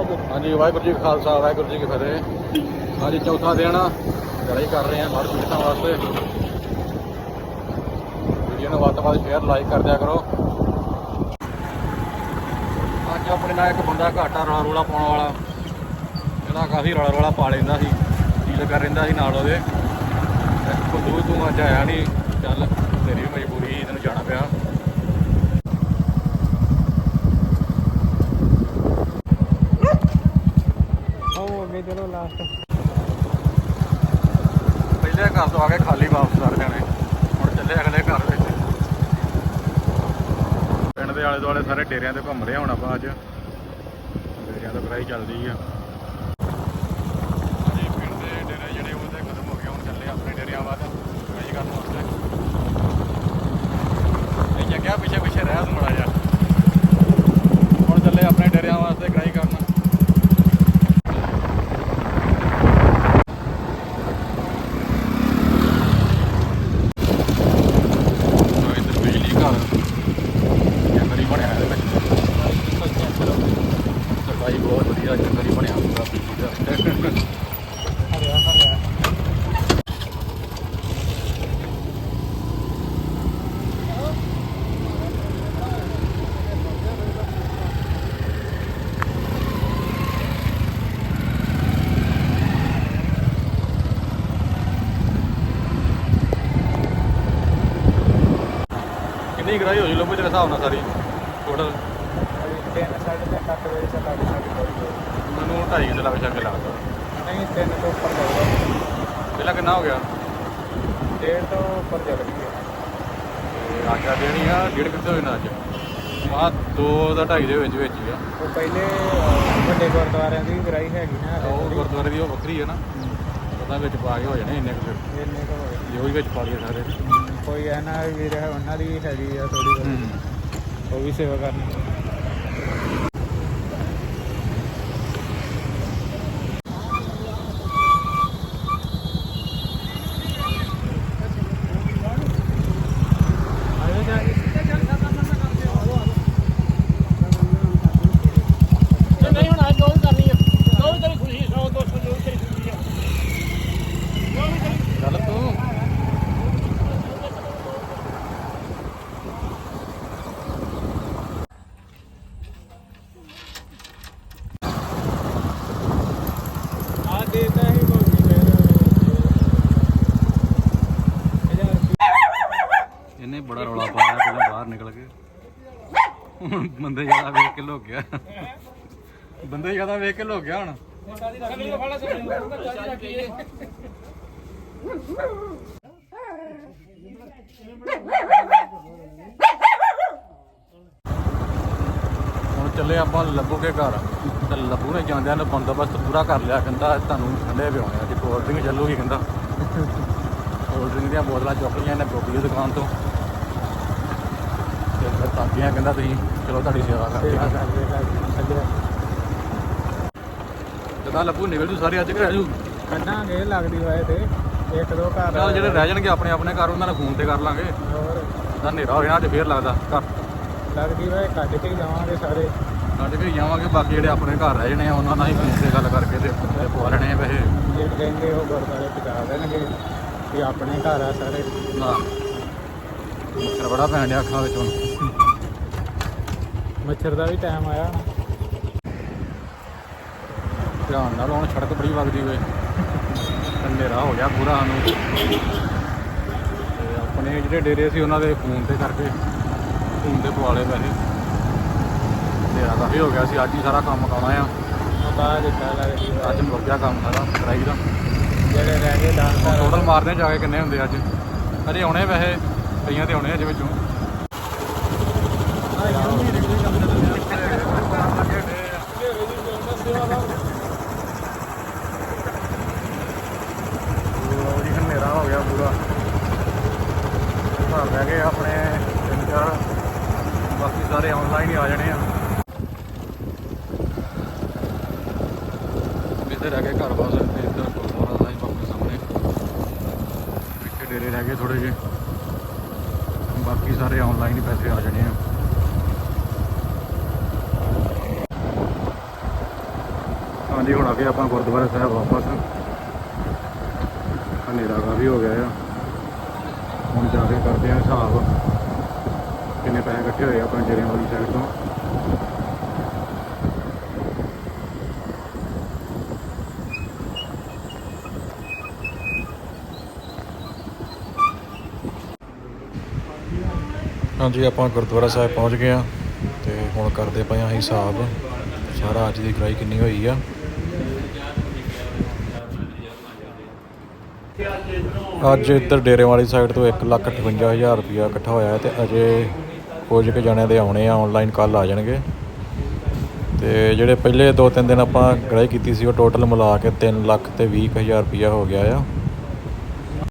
ਅੱਜ ਹਾਂਜੀ, ਵਾਹਿਗੁਰੂ ਜੀ ਕਾ ਖਾਲਸਾ, ਵਾਹਿਗੁਰੂ ਜੀ ਕੀ ਫਤਿਹ। ਹਾਂਜੀ, ਚੌਥਾ ਦਿਨ ਆ ਲੜਾਈ ਕਰ ਰਹੇ ਆ ਹਰ ਪੀੜਤਾਂ ਵਾਸਤੇ। ਵੀਡੀਓ ਨੂੰ ਵੱਧ ਤੋਂ ਵੱਧ ਸ਼ੇਅਰ ਲਾਈਕ ਕਰ ਦਿਆ ਕਰੋ। ਅੱਜ ਆਪਣੇ ਨਾਲ ਇੱਕ ਬੰਦਾ ਘਾਟਾ ਰੌਲਾ ਰੋਲਾ ਪਾਉਣ ਵਾਲਾ, ਜਿਹੜਾ ਕਾਫੀ ਰੌਲਾ ਰੋਲਾ ਪਾ ਲੈਂਦਾ ਸੀ ਡੀਲ ਕਰ ਰਹਿੰਦਾ ਸੀ ਨਾਲ ਉਹਦੇ। ਕੁੰਦੂ ਤੂੰ ਅੱਜ ਆਇਆ ਨਹੀਂ ਚੱਲ ਤੇਰੀ ਮਜਬੂਰੀ ਸੀ ਤੈਨੂੰ ਜਾਣਾ ਪਿਆ ਹੋ ਅੱਗੇ ਚਲੋ ਲਾਸਟ ਪਹਿਲੇ ਘਰ ਤੋਂ ਆ ਕੇ ਖਾਲੀ ਵਾਪਸ ਕਰ ਜਾਣੇ। ਹੁਣ ਚੱਲੇ ਅਗਲੇ ਘਰ ਵਿੱਚ। ਪਿੰਡ ਦੇ ਆਲੇ ਦੁਆਲੇ ਸਾਰੇ ਡੇਰਿਆਂ ਤੇ ਘੁੰਮ ਰਹੇ ਹੁਣ ਆਪਾਂ ਅੱਜ। ਡੇਰਿਆਂ ਤੋਂ ਕਰਾਈ ਚੱਲਦੀ ਆ ਹਾਂਜੀ ਪਿੰਡ ਦੇ ਡੇਰੇ ਜਿਹੜੇ ਉਹਦੇ ਖਤਮ ਹੋ ਗਏ ਹੁਣ ਚੱਲੇ ਆਪਣੇ ਡੇਰਿਆਂ ਵੱਲ ਕਰਾਈ ਕਰਨ ਵਾਸਤੇ ਇਹ ਜੱਗਿਆ ਪਿੱਛੇ ਪਿੱਛੇ ਰਹਿ ਤੂੰ ਮੜਾ ਜਾ ਹੁਣ ਚੱਲੇ ਆਪਣੇ ਡੇਰਿਆਂ ਵਾਸਤੇ ਕਰਾਈ ਕਰਨ ਆ ਇੱਧਰ ਬਿਜਲੀ ਘਰ ਜੰਗਲੀ ਬਣਿਆ ਇਹਦੇ ਵਿੱਚ ਸਫ਼ਾਈ ਬਹੁਤ ਵਧੀਆ ਜੰਗਲੀ ਬਣਿਆ ਪੂਰਾ ਬਿਜਲੀ ਦਾ ਹਰਿਆ ਹਰਿਆ ਕਿੰਨੀ ਗਰਾਈ ਹੋ ਜੂ ਤੇਰੇ ਹਿਸਾਬ ਨਾਲ ਸਾਰੀ ਟੋਟਲ ਤਿੰਨ ਸਾਢੇ ਤਿੰਨ ਤੱਕ ਵੇਚ ਚੱਲਾ ਵੀ ਸਾਡੀ ਕੋਈ ਮੈਨੂੰ 2.5 ਕਿਲੋ ਲੱਗ ਨਹੀਂ ਤਿੰਨ ਤੋਂ ਉੱਪਰ ਜਾਊਗਾ ਪਹਿਲਾਂ ਕਿੰਨਾ ਹੋ ਗਿਆ? ਡੇਢ ਤੋਂ ਉੱਪਰ ਹੈ ਤੇ ਆਜਾ ਦੇਣੀ ਆ ਡੇਢ ਕਿਲੋ ਹੋਣਾ ਅੱਜ। ਆ 2 ਦਾ 2.5 ਦੇ ਵਿੱਚ ਵਿੱਚ ਹੀ ਆ। ਉਹ ਪਹਿਲੇ ਵੱਡੇ ਗੁਰਦੁਆਰਿਆਂ ਦੀ ਗਰਾਈ ਹੈਗੀ ਨਾ। ਉਹ। ਗੁਰਦੁਆਰੇ ਦੀ ਉਹ ਵੱਖਰੀ ਹੈ ਨਾ। ਉਹਦਾ ਵਿੱਚ ਪਾ ਕੇ ਹੋ ਜਾਣੇ ਇੰਨੇ ਕੁ ਫਿਰ। ਇੰਨੇ ਕੁ ਹੋਏ। ਜੇ ਉਹ ਵੀ ਵਿੱਚ ਪਾ ਲਈਏ ਸਾਰੇ। ਕੋਈ ਹੈ ਨਾ ਵੀਰ ਉਹਨਾਂ ਦੀ ਹੈਗੀ ਆ ਥੋੜੀ ਉਹ ਵੀ ਸੇਵਾ ਕਰਨੀ ਨਹੀਂ ਹੁਣ ਅੱਜ ਉਹ ਵੀ ਕਰਨੀ ਆ ਜੋ ਵੀ ਤੇਰੀ ਖੁਸ਼ੀ 100 200 ਜੋ ਵੀ ਤੇਰੀ ਖੁਸ਼ੀ ਆ ਚੱਲ ਤੂੰ ਆ ਦੇਤਾ ਹੀ ਮੌਕੀ ਫਿਰ ਇਹਨੇ ਬੜਾ ਰੌਲਾ ਪਾਇਆ ਪਹਿਲਾਂ ਬਾਹਰ ਨਿਕਲ ਕੇ। ਹੁਣ ਬੰਦੇ ਜ਼ਿਆਦਾ ਵੇਖ ਕੇ ਲੁੱਕ ਗਿਆ। ਬੰਦੇ ਜ਼ਿਆਦਾ ਵੇਖ ਕੇ ਲੁੱਕ ਗਿਆ ਹੁਣ। ਹੁਣ ਚੱਲੇ ਆਪਾਂ ਲੱਭੂ ਕੇ ਘਰ। ਤੇ ਲੱਭੂ ਨੇ ਜਾਂਦਿਆਂ ਨੇ ਬੰਦੋਬਸਤ ਪੂਰਾ ਕਰ ਲਿਆ, ਕਹਿੰਦਾ ਤੁਹਾਨੂੰ ਠੰਡੇ ਪਿਆਉਣੇ ਅੱਜ ਕੋਲਡ ਡਰਿੰਕ ਚੱਲੂਗੀ, ਕਹਿੰਦਾ। ਕੋਲਡ ਡਰਿੰਕ ਦੀਆਂ ਬੋਤਲਾਂ ਚੁੱਕ ਲਈਆਂ ਨੇ ਗੋਪੀ ਦੀ ਦੁਕਾਨ ਤੋਂ। ਤਾਕੀਆਂ ਕਹਿੰਦਾ ਤੁਸੀਂ ਚਲੋ ਤੁਹਾਡੀ ਸੇਵਾ ਕਰਦੇ ਹਾਂ ਜਦਾਂ ਲੱਭੂ ਨਿਕਲ ਜੂ ਸਾਰੇ ਅੱਜ ਕਿ ਰਹਿ ਜੂ ਕੱਢਾਂਗੇ ਲੱਗਦੀ ਹੋਏ ਤੇ ਇੱਕ ਦੋ ਘਰ। ਚੱਲ ਜਿਹੜੇ ਰਹਿ ਜਾਣਗੇ ਆਪਣੇ ਆਪਣੇ ਘਰ ਉਹਨਾਂ ਨਾਲ ਫੋਨ ਤੇ ਕਰ ਲਾਂਗੇ। ਹੋਰ? ਤਾਂ ਹਨੇਰਾ ਹੋ ਜਾਣਾ ਅੱਜ ਫੇਰ ਲੱਗਦਾ ਘਰ। ਲੱਗਦੀ ਹੋਏ ਕੱਢ ਕੇ ਹੀ ਜਾਵਾਂਗੇ ਸਾਰੇ। ਕੱਢ ਕੇ ਹੀ ਜਾਵਾਂਗੇ ਬਾਕੀ ਜਿਹੜੇ ਆਪਣੇ ਘਰ ਰਹਿ ਜਾਣੇ ਆ ਉਹਨਾਂ ਨਾਲ ਹੀ ਫੋਨ ਤੇ ਗੱਲ ਕਰਕੇ ਤੇ ਤੇ ਪਵਾ ਲੈਣੇ ਆ ਪੈਸੇ। ਜੇ ਕਹਿੰਦੇ ਉਹ ਗੁਰਦੁਆਰੇ ਪਹੁੰਚਾ ਦੇਣਗੇ ਵੀ ਆਪਣੇ ਘਰ ਆ ਸਾਰੇ। ਨਾ ਮੱਛਰ ਬੜਾ ਪੈਣ ਡਿਆ ਅੱਖਾਂ ਵਿੱਚ ਹੁਣ। ਮੱਛਰ ਦਾ ਵੀ ਟਾਈਮ ਆਇਆ ਧਿਆਨ ਨਾਲ ਹੁਣ ਸੜਕ ਬੜੀ ਵਗਦੀ ਵੇ ਹਨੇਰਾ ਹੋ ਗਿਆ ਪੂਰਾ ਸਾਨੂੰ। ਤੇ ਆਪਣੇ ਜਿਹੜੇ ਡੇਰੇ ਸੀ ਉਹਨਾਂ ਦੇ ਫੋਨ ਤੇ ਕਰਕੇ ਫੋਨ ਤੇ ਪਵਾ ਲਏ ਪੈਸੇ ਹਨੇਰਾ ਕਾਫੀ ਹੋ ਗਿਆ ਸੀ ਅੱਜ ਹੀ ਸਾਰਾ ਕੰਮ ਕਾਉਣਾ ਆ। ਬਾਅਦ ਅੱਜ ਮੁੱਕ ਗਿਆ ਕੰਮ ਸਾਰਾ ਕਰਾਈ ਦਾ। ਜਿਹੜੇ ਰਹਿ ਗਏ ਦਾਨ ਘਰ ਟੋਟਲ ਮਾਰਦੇ ਜਾ ਕੇ ਕਿੰਨੇ ਹੁੰਦੇ ਅੱਜ? ਅਜੇ ਆਉਣੇ ਵੈਸੇ। ਕਈਆਂ ਤੇ ਆਉਣੇ ਅਜੇ ਵਿੱਚੋਂ ਲਓ ਜੀ ਹਨੇਰਾ ਹੋ ਗਿਆ ਪੂਰਾ। ਘਰ ਰਹਿ ਗਏ ਆਪਣੇ ਤਿੰਨ ਚਾਰ। ਬਾਕੀ ਸਾਰੇ ਆਨਲਾਈਨ ਹੀ ਆ ਜਾਣੇ ਆ। ਇੱਧਰ ਰਹਿ ਗਏ ਘਰ ਬਸ ਤੇ ਇੱਧਰ ਗੁਰਦੁਆਰਾ ਸਾਹਿਬ ਆਪਣੇ ਸਾਹਮਣੇ। ਪਿੱਛੇ ਡੇਰੇ ਰਹਿ ਗਏ ਥੋੜੇ ਜਿਹੇ। ਬਾਕੀ ਸਾਰੇ ਆਨਲਾਈਨ ਹੀ ਪੈਸੇ ਆ ਜਾਣੇ ਆ। ਹਾਂਜੀ, ਹੁਣ ਆ ਗਏ ਆਪਾਂ ਗੁਰਦੁਆਰਾ ਸਾਹਿਬ ਵਾਪਸ। ਹਨੇਰਾ ਕਾਫੀ ਹੋ ਗਿਆ ਆ। ਹੁਣ ਜਾ ਕੇ ਕਰਦੇ ਆ ਹਿਸਾਬ। ਕਿੰਨੇ ਪੈਸੇ ਇਕੱਠੇ ਹੋਏ ਆ ਆਪਣੇ ਜੇਰਿਆਂ ਵਾਲੀ ਸਾਈਡ ਤੋਂ। ਹਾਂਜੀ, ਆਪਾਂ ਗੁਰਦੁਆਰਾ ਸਾਹਿਬ ਪਹੁੰਚ ਗਏ ਆ ਤੇ ਹੁਣ ਕਰਦੇ ਪਏ ਆ ਹਿਸਾਬ। ਸਾਰਾ ਅੱਜ ਦੀ ਗ੍ਰਾਈ ਕਿੰਨੀ ਹੋਈ ਆ। ਅੱਜ ਇੱਧਰ ਡੇਰੇ ਵਾਲੀ ਸਾਈਡ ਤੋਂ 158000 ਰੁਪਇਆ ਇਕੱਠਾ ਹੋਇਆ ਹੈ ਤੇ ਅਜੇ ਕੁਝ ਕੁ ਜਣਿਆਂ ਦੇ ਆਉਣੇ ਆ ਆਨਲਾਈਨ ਕੱਲ ਆ ਜਾਣਗੇ। ਤੇ ਜਿਹੜੇ ਪਹਿਲੇ 2-3 ਦਿਨ ਆਪਾਂ ਗ੍ਰਾਈ ਕੀਤੀ ਸੀ, ਉਹ ਟੋਟਲ ਮਿਲਾ ਕੇ 3 ਲੱਖ ਤੇ 20000 ਰੁਪਇਆ ਹੋ ਗਿਆ ਆ।